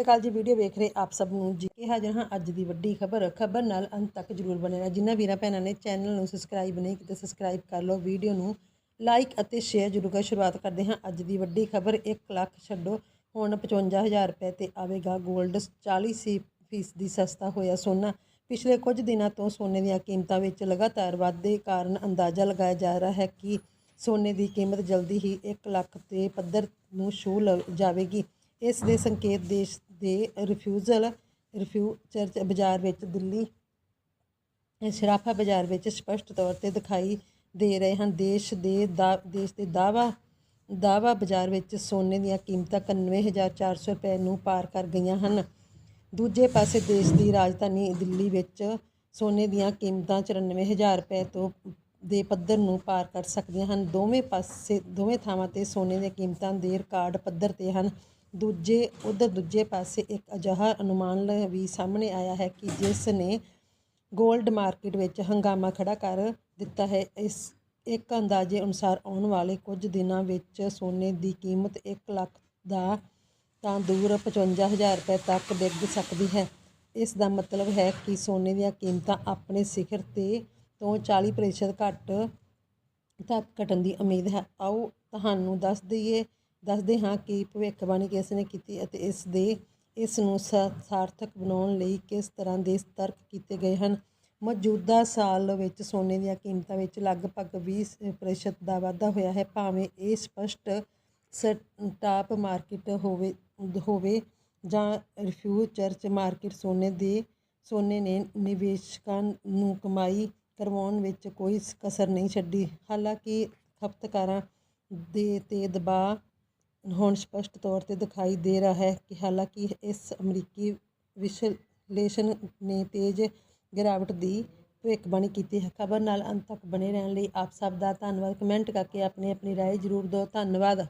ਸਤਿ ਅਕਾਲ ਜੀ, ਵੀਡੀਓ ਵੇਖ ਰਹੇ ਆਪ ਸਭ ਨੂੰ ਜੀ। ਕੇ ਹਾਜ਼ਰ ਹਾਂ ਅੱਜ ਦੀ ਵੱਡੀ ਖਬਰ ਖਬਰ ਨਾਲ ਅੰਤ ਤੱਕ ਜਰੂਰ ਬਣੇ ਰਹਿਣਾ ਜਿਨ੍ਹਾਂ ਵੀਰਾਂ ਭੈਣਾਂ ਨੇ ਚੈਨਲ ਨੂੰ ਸਬਸਕ੍ਰਾਈਬ ਨਹੀਂ ਕੀਤਾ ਸਬਸਕ੍ਰਾਈਬ ਕਰ ਲਓ, ਵੀਡੀਓ ਨੂੰ ਲਾਈਕ ਅਤੇ ਸ਼ੇਅਰ ਜਰੂਰ ਕਰ। ਸ਼ੁਰੂਆਤ ਕਰਦੇ ਹਾਂ ਅੱਜ ਦੀ ਵੱਡੀ ਖਬਰ 1 ਲੱਖ ਛੱਡੋ, ਹੁਣ 55000 ਰੁਪਏ ਤੇ ਆਵੇਗਾ 골ਡ 40 ਸੀ ਫੀਸਦੀ ਸਸਤਾ ਹੋਇਆ ਸੋਨਾ। ਪਿਛਲੇ ਕੁਝ ਦਿਨਾਂ ਤੋਂ ਸੋਨੇ ਦੀਆਂ ਕੀਮਤਾਂ ਵਿੱਚ ਲਗਾਤਾਰ ਵਾਧੇ ਕਾਰਨ ਅੰਦਾਜ਼ਾ ਲਗਾਇਆ ਜਾ ਰਿਹਾ ਹੈ ਕਿ ਸੋਨੇ ਦੀ ਕੀਮਤ ਜਲਦੀ ਹੀ 1 ਲੱਖ ਦੇ ਪੱਧਰ ਨੂੰ ਛੂਹ ਲ- ਜਾਵੇਗੀ। ਇਸ ਦੇ ਸੰਕੇਤ ਦੇਸ਼ ਦੇ ਰਿਫਿਊਜ਼ਲ ਰਿਫਿਊ ਚਰਚ ਬਾਜ਼ਾਰ ਵਿੱਚ ਦਿੱਲੀ ਸ਼ਰਾਫਾ ਬਾਜ਼ਾਰ ਵਿੱਚ ਸਪਸ਼ਟ ਤੌਰ ਤੇ ਦਿਖਾਈ ਦੇ ਰਹੇ ਹਨ। ਦੇਸ਼ ਦੇ ਦਾ, ਦੇਸ਼ ਦੇ ਦਾਵਾ ਦਾਵਾ ਬਾਜ਼ਾਰ ਵਿੱਚ ਸੋਨੇ ਦੀਆਂ ਕੀਮਤਾਂ 91400 ਰੁਪਏ ਨੂੰ ਪਾਰ ਕਰ ਗਈਆਂ ਹਨ। ਦੂਜੇ ਪਾਸੇ ਦੇਸ਼ ਦੀ ਰਾਜਧਾਨੀ ਦਿੱਲੀ ਵਿੱਚ ਸੋਨੇ ਦੀਆਂ ਕੀਮਤਾਂ 94000 ਰੁਪਏ ਤੋਂ ਦੇ ਪੱਧਰ ਨੂੰ ਪਾਰ ਕਰ ਸਕਦੀਆਂ ਹਨ। ਦੋਵੇਂ ਪਾਸੇ, ਦੋਵੇਂ ਥਾਵਾਂ ਤੇ ਸੋਨੇ ਦੀਆਂ ਕੀਮਤਾਂ ਦੇ ਰਿਕਾਰਡ ਪੱਧਰ ਤੇ ਹਨ। ਦੂਜੇ, ਉਧਰ ਦੂਜੇ ਪਾਸੇ ਇੱਕ ਅਜਿਹਾ ਅਨੁਮਾਨ ਵੀ ਸਾਹਮਣੇ ਆਇਆ ਹੈ ਕਿ ਜਿਸ ਨੇ 골ਡ ਮਾਰਕੀਟ ਵਿੱਚ ਹੰਗਾਮਾ ਖੜਾ ਕਰ ਦਿੱਤਾ ਹੈ। ਇਸ ਇੱਕ ਅੰਦਾਜ਼ੇ ਅਨੁਸਾਰ ਆਉਣ ਵਾਲੇ ਕੁਝ ਦਿਨਾਂ ਵਿੱਚ ਸੋਨੇ ਦੀ ਕੀਮਤ 1 ਲੱਖ ਦਾ ਤਾਂ ਦੂਰ 55000 ਰੁਪਏ ਤੱਕ ਡਿੱਗ ਸਕਦੀ ਹੈ। ਇਸ ਦਾ ਮਤਲਬ ਹੈ ਕਿ ਸੋਨੇ ਦੀਆਂ ਕੀਮਤਾਂ ਆਪਣੇ ਸਿਖਰ ਤੇ ਤੋਂ 40% ਘੱਟ ਤੱਕ ਘਟਣ ਦੀ ਉਮੀਦ ਹੈ। ਆਓ ਤੁਹਾਨੂੰ ਦੱਸ ਦਈਏ ਦੱਸਦੇ ਹਾਂ ਕਿ ਭਵਿੱਖਬਾਣੀ ਕਿਸ ਨੇ ਕੀਤੀ ਅਤੇ ਇਸ ਦੇ, ਇਸ ਨੂੰ ਸਾ- ਸਾਰਥਕ ਬਣਾਉਣ ਲਈ ਕਿਸ ਤਰ੍ਹਾਂ ਦੇ ਤਰਕ ਕੀਤੇ ਗਏ ਹਨ। ਮੌਜੂਦਾ ਸਾਲ ਵਿੱਚ ਸੋਨੇ ਦੀਆਂ ਕੀਮਤਾਂ ਵਿੱਚ ਲਗਭਗ 20% ਦਾ ਵਾਧਾ ਹੋਇਆ ਹੈ। ਭਾਵੇਂ ਇਹ ਸਪਸ਼ਟ ਸਟਾਪ ਮਾਰਕੀਟ ਹੋਵੇ ਹੋਵੇ ਜਾਂ ਰਿਫਿਊਚਰਸ ਮਾਰਕੀਟ ਸੋਨੇ ਦੇ, ਸੋਨੇ ਨੇ ਨਿਵੇਸ਼ਕਾਂ ਨੂੰ ਕਮਾਈ ਕਰਵਾਉਣ ਵਿੱਚ ਕੋਈ ਕਸਰ ਨਹੀਂ ਛੱਡੀ। ਹਾਲਾਂਕਿ ਖਪਤਕਾਰਾਂ ਦੇ ਤੇ ਦਬਾਅ ਹੁਣ ਸਪਸ਼ਟ ਤੌਰ ਤੇ ਦਿਖਾਈ ਦੇ ਰਿਹਾ ਹੈ ਕਿ ਹਾਲਾਂਕਿ ਇਸ ਅਮਰੀਕੀ ਵਿਸ਼ਲੇਸ਼ਣ ਨੇ ਤੇਜ਼ ਗਿਰਾਵਟ ਦੀ ਭਵਿੱਖਬਾਣੀ ਕੀਤੀ ਹੈ। ਖਬਰ ਨਾਲ ਅੰਤ ਤੱਕ ਬਣੇ ਰਹਿਣ ਲਈ ਆਪ ਸਭ ਦਾ ਧੰਨਵਾਦ। ਕਮੈਂਟ ਕਰਕੇ ਆਪਣੀ ਆਪਣੀ ਰਾਏ ਜ਼ਰੂਰ ਦਿਓ। ਧੰਨਵਾਦ।